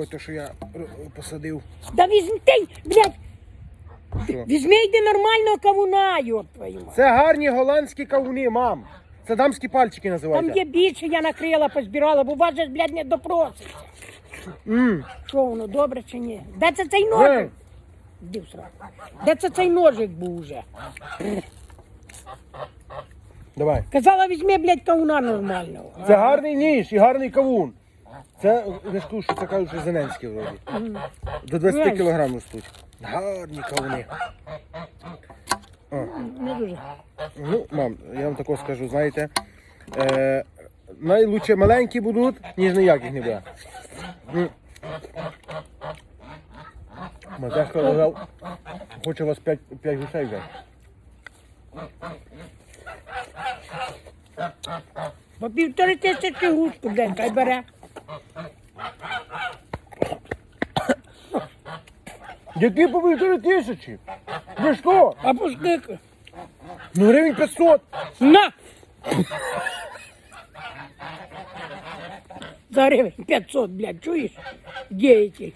Ось те, що я посадив. Да візьми, блядь, Що? візьми йди нормального кавуна, йоп твою мать. Це гарні голландські кавуни, мам. Це дамські пальчики Там називаються. є більше, я накрила, позбирала, бо вас же ж, блядь, не допроситься. М. Що воно, добре чи ні? Де це цей Ей, ножик? Іди в сраку. Де це цей ножик був уже? Давай. Казала, візьми, блядь, кавуна нормального. Це гарний ніж і гарний кавун. Це не скажу, що це кажуть, що зеленські вроді. До 20 Правильно. кілограм ростуть. Гарні кавуни. Не дуже. Ну, мам, я вам тако скажу, знаєте, е, найлучше маленькі будуть, ніж ніяких не буде. М. Матешка лежав, хоче вас 5, 5 гусей взяти. По півтори тисячі гуску, блядь, хай бере. Які по півтори тисячі? Ви що? А по? Ну гривень 500. На! За гривень 500, блядь, чуєш? Деятель.